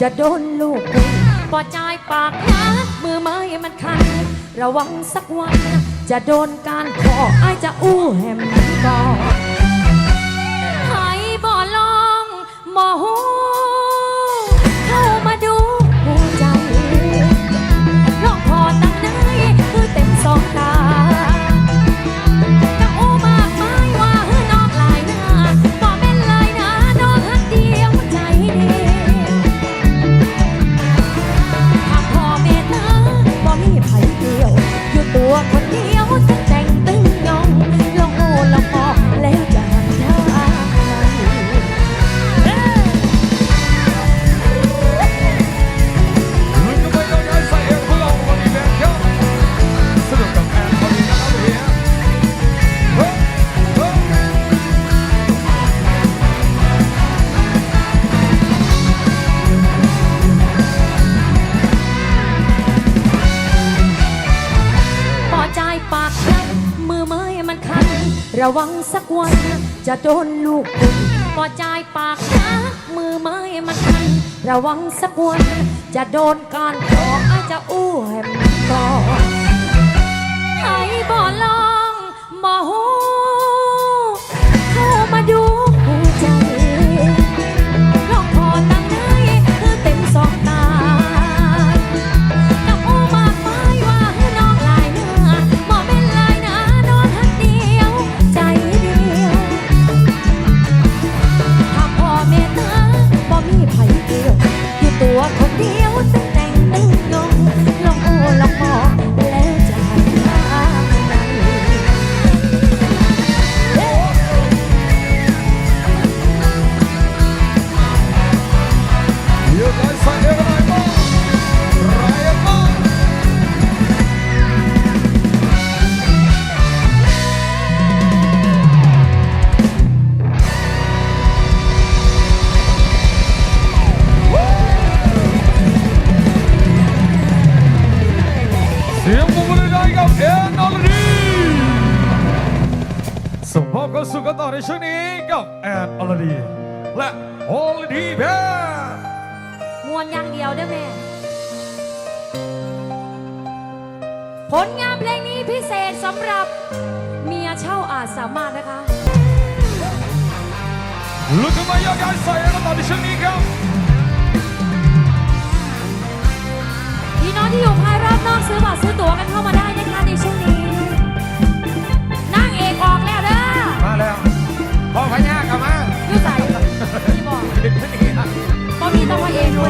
จะโดนลูกคุยปอจายปากนะมือไม้มันคัน ระวังสักวัน จะโดนการขออายจะอู้แหมก่อนให้บ่ลองบ่หู ระวังสักวัน จะโดนลูกคุยพอใจปากนะมือไม้มันคัน ระวังสักวัน จะโดนการขออาจจะอู้แหมก่อ บเข้าสู่กันต่อในช่วงนี้กับแอนอลดี และโอลดีแบนมวนอย่างเดียวเด้อแม่ผลงานเพลงนี้พิเศษสำหรับเมียเช่าอาจสามารถนะคะลุกขึ้นมายกย้ายใส่กันต่อในช่วงนี้ครับพี่น้องที่อยู่ภายรอบนอกซื้อบัตรซื้อตั๋วกันเข้ามาได้นะคะในช่วงนี้ นั่งเอกออกแล้วเด้อมาแล้ว พ่อพญากลับมาอยู่ใส่ที่บอกขึ้นนี่ครับพอมีต้องมาเองด้ว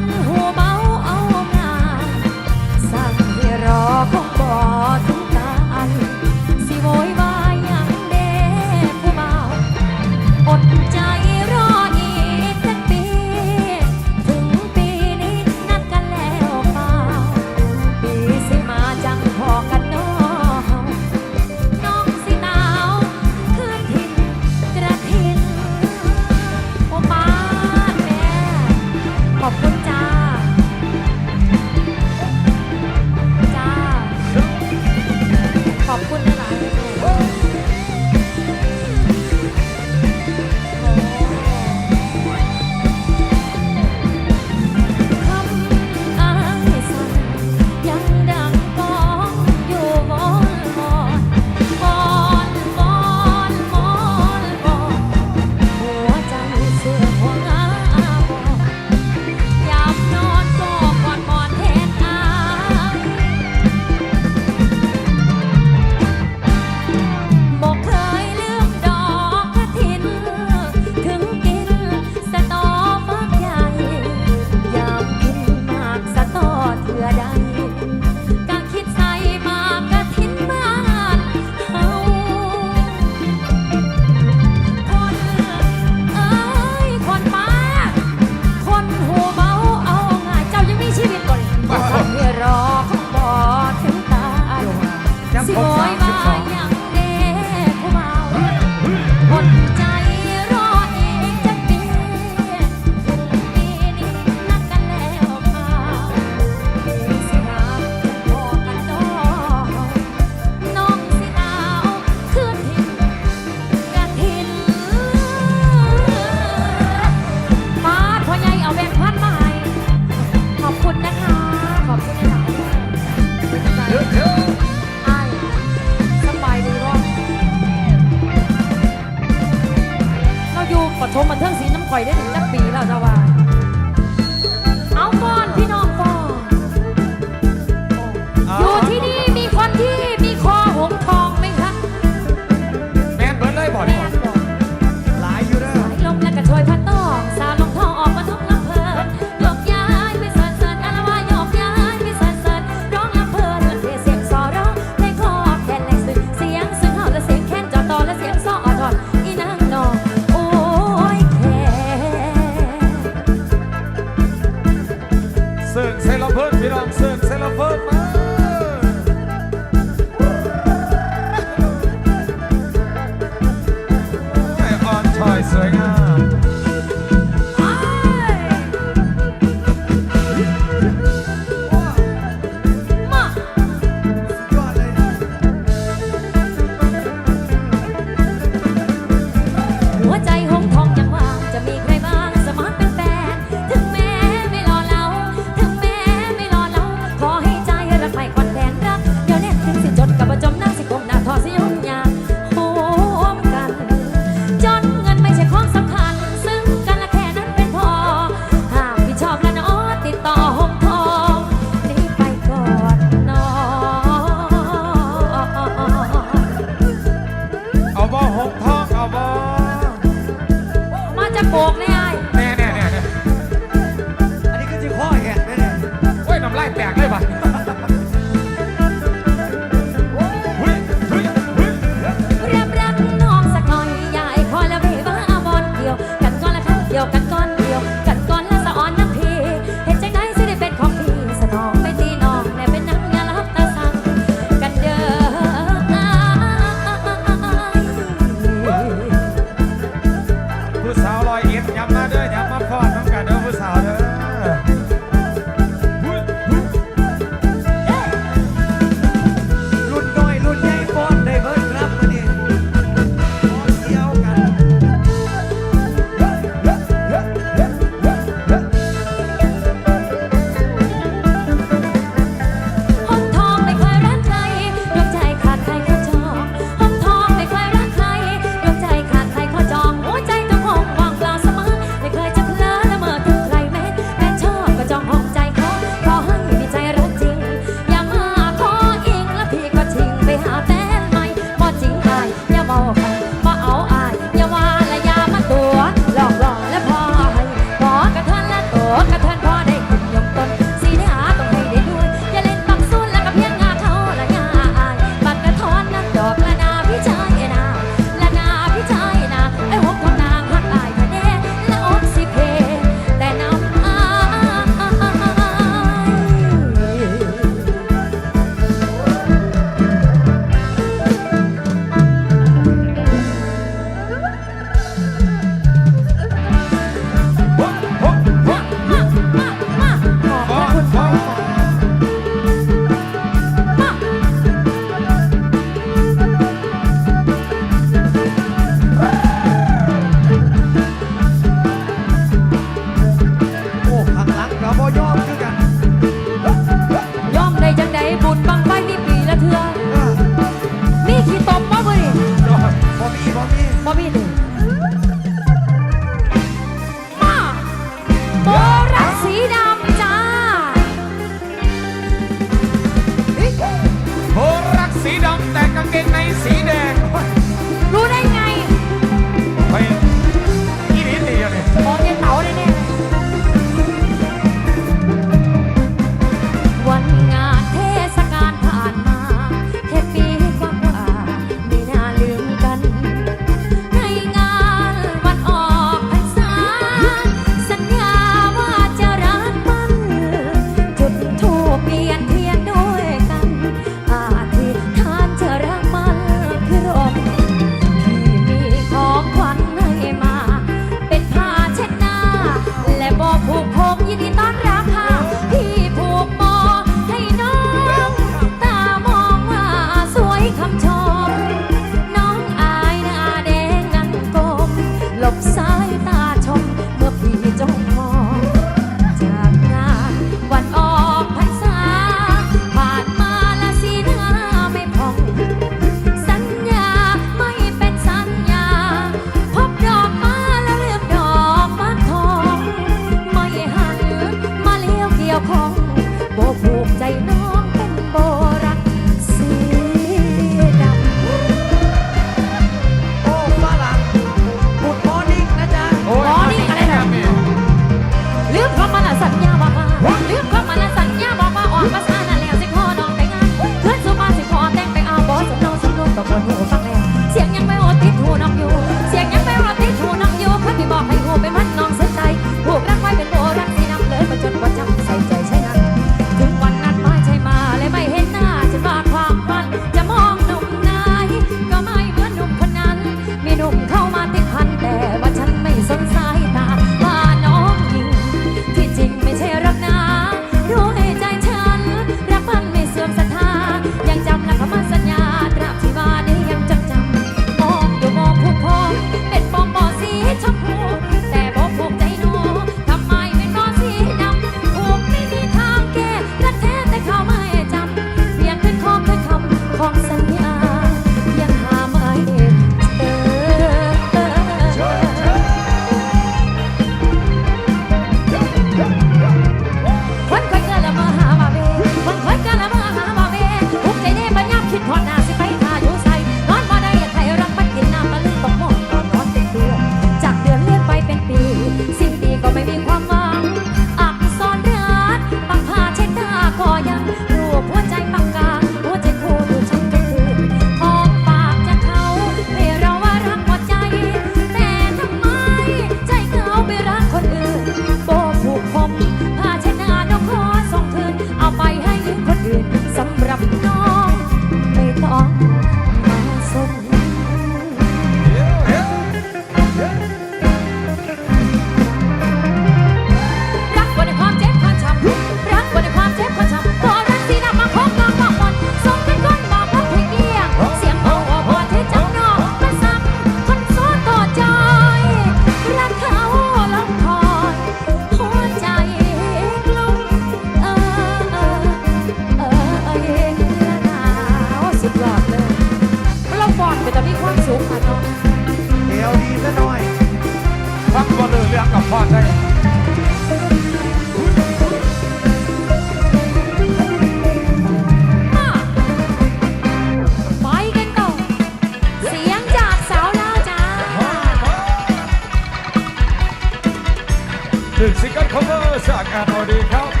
ถึงซิงเกิลคอเวอร์จากงานอดีครับ